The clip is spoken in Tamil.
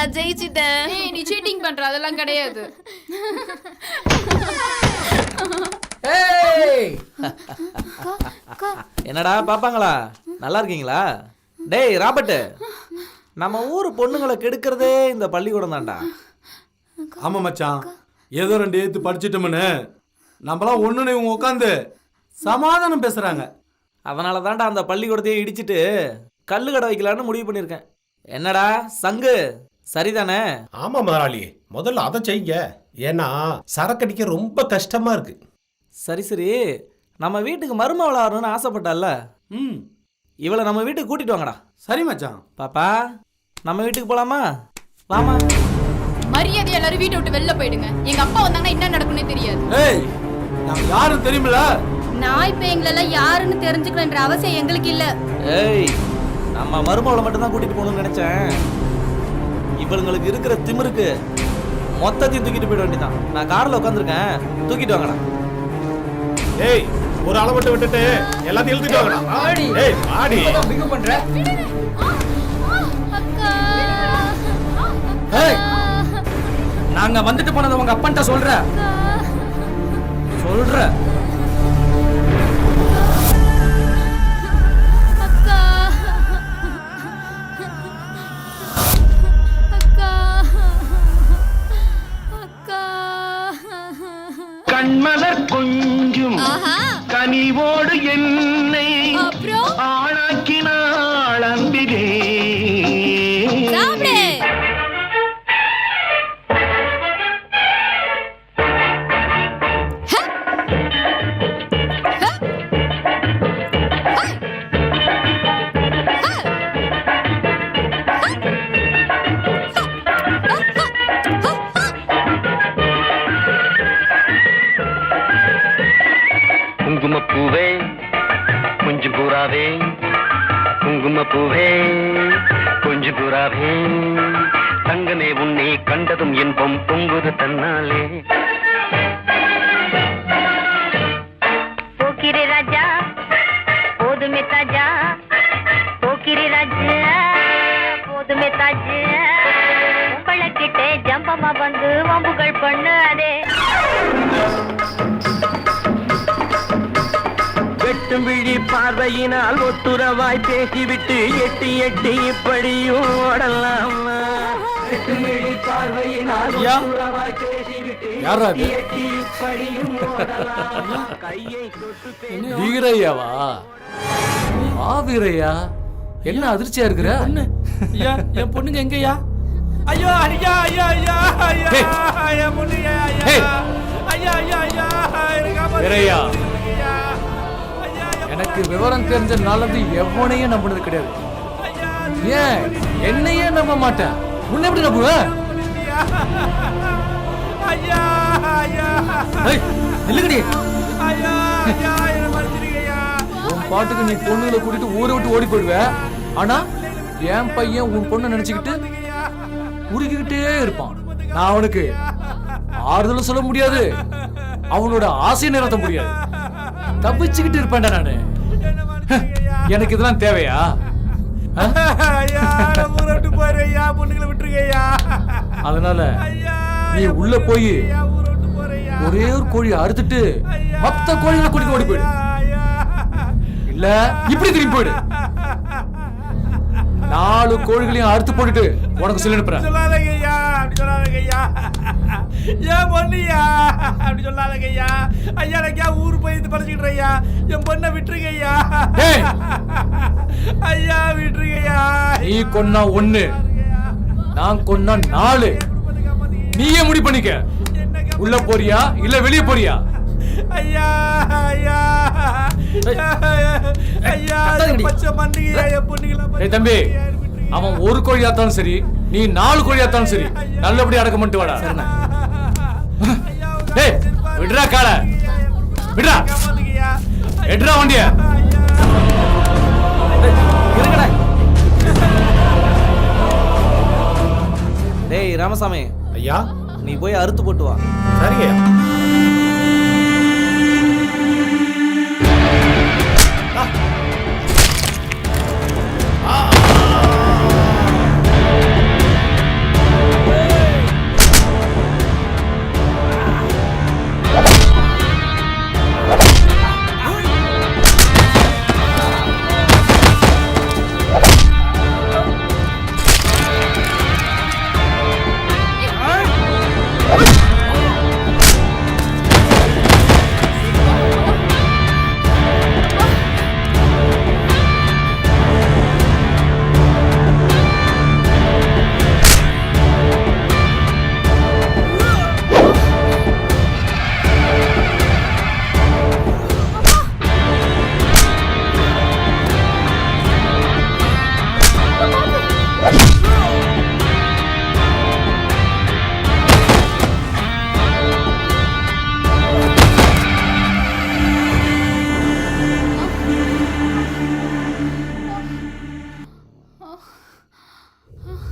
நான் ஜெயிச்சிட்டேன். ஏய் நீ சீட்டிங் பண்ற அதெல்லாம் கிடையாது. ஏய்! என்னடா பாப்பாங்களா? நல்லா இருக்கீங்களா? டேய் ராபர்ட் நம்ம ஊர் பொண்ணுங்களை கெடுக்கிறதே இந்த பள்ளிக்கூடம் தான்டா. ஆமா மச்சான். ஏதோ ரெண்டு ஏத்து படிச்சிட்டோம்னு. நம்மளாம் ஒண்ணுன்னு இவங்க உட்காந்து சமாதானம் பேசுறாங்க. அதனால தான்டா அந்த பள்ளிக்கூடத்தையே இடிச்சிட்டு கல்லு கடை வைக்கலான்னு முடிவு பண்ணியிருக்கேன். என்னடா சங்கு? சரிதானே? ஆமா முதலாளி. முதல்ல அதை செய்யுங்க. ஏன்னா சரக்கடிக்க ரொம்ப கஷ்டமா இருக்கு. சரி சரி. நம்ம வீட்டுக்கு மருமவள வரணும்னு ஆசைப்பட்டால ம். இவளை நம்ம வீட்டுக்கு கூட்டிட்டு வாங்கடா. சரி மச்சான். பாப்பா நம்ம வீட்டுக்கு போலாமா? வாமா. மரியாதை எல்லாரும் வீட்டை விட்டு வெளில போயிடுங்க. எங்க அப்பா வந்தாங்கன்னா என்ன நடக்கும்னே தெரியாது. ஏய் நான் யாரும் தெரியுமில நான் இப்ப எங்களெல்லாம் யாருன்னு தெரிஞ்சுக்கணுன்ற அவசியம் எங்களுக்கு இல்ல. ஏய் நம்ம மருமவளை மட்டும்தான் கூட்டிட்டு போகணும்னு நினைச்சேன். இவளுங்களுக்கு இருக்கிற திமிருக்கு மொத்தத்தையும் தூக்கிட்டு போயிட வேண்டியதான் நான் கார்ல உட்காந்துருக்கேன் தூக்கிட்டு வாங்கடா. ஏய் ஒரு அளவு மட்டும் விட்டுட்டு எல்லாத்தையும் இழுத்துட்டு வாங்கடா. ஏய் ஆடி. அக்கா ஏய் நாங்க வந்துட்டு போனதை உங்க அப்பன்ட்ட சொல்ற. சொல்ற. கண்மலர் கொஞ்சும் கனிவோடு என்னை குங்குமப்பூவே கொஞ்சு புறாவே தங்கமே உன்னை கண்டதும் இன்பம் பொங்குது தன்னாலே. போக்கிரி ராஜா போதுமே தாஜா. போக்கிரி ராஜா போதுமே தாஜா. உங்களை கிட்டே ஜம்பமா வந்து வம்புகள் பண்ண வெட்டும் விழி பார்வையினால் ஒத்துறவாய் பேசிவிட்டு எட்டி எட்டி இப்படியும் ஓடலாமா. வெட்டும் விழி பார்வையினால். ஒத்துறவாய் பேசிவிட்டு அது? எட்டி இப்படியும் ஓடலாமா. கையை தொட்டு வீரையாவா? வா வீரையா என்ன அதிர்ச்சியா இருக்கிற? ஐயா என் பொண்ணுங்க எங்கய்யா ஐயோ ஐயா ஐயா ஐயா ஐயா. என் பொண்ணுங்க ஐயா. ஐயா ஐயா ஐயா எனக்கு விவரம் தெரிஞ்ச நாளது எவனையும் நம்பினது கிடையாது. ஏன்? என்னையே நம்ப மாட்டேன். உன்னை எப்படி நம்புவேன் மன்னிச்சிடுங்கய்யா. உன் பாட்டுக்கு நீ பொண்ணுங்களை கூட்டிட்டு ஊரை விட்டு ஓடி போயிடுவ. ஆனா என் பையன் உன் பொண்ணை நினைச்சுக்கிட்டு உருகிக்கிட்டே இருப்பான். நான் அவனுக்கு ஆறுதலும் சொல்ல முடியாது. அவனோட ஆசையை நிறுத்த முடியாது. தப்பிச்சுக்கிட்டு இருப்பேன்டா நானு. எனக்கு இதெல்லாம் தேவையா? அதனால நீ உள்ள போய் ஒரே ஒரு கோழியை அறுத்துட்டு மொத்த கோழிகளை கூட்டிட்டு ஓடி போயிடு. இல்ல இப்படி திரும்பி போயிடு. நாலு கோழிகளையும் அறுத்து போட்டுட்டு உனக்கு சொல்லி அனுப்புறேன். சொல்லாதங்க ஐயா அப்படி சொல்லாதங்க ஐயா ஏன் பொண்ணுயா? அப்படி சொல்லாதங்க ஐயா ஐயா எனக்கு ஏன் ஊர் போய் இது படிச்சுக்கிட்டு ஐயா என் பொண்ணை விட்டுருங்க ஐயா டேய். ஐயா விட்டுருங்க ஐயா நீ கொன்னா ஒண்ணு நான் கொன்னா நாலு. நீயே முடி பண்ணிக்க. உள்ள போறியா? இல்ல வெளிய போறியா? ஐயா ஐயா. ஐயா. பச்சை மண்ணுங்க என் பொண்ணுங்களா ஏய் தம்பி அவன் ஒரு கோழி ஆத்தாலும் சரி நீ நாலு கோழி ஆத்தாலும் சரி நல்லபடியா அடக்கம் பண்ணிட்டு வாடா. விடுறா கால. விடுறா. ஐயா எடுறா வண்டிய. இருங்கடா. டேய் ராமசாமி. ஐயா? நீ போய் அறுத்து போட்டு வா. சரிங்க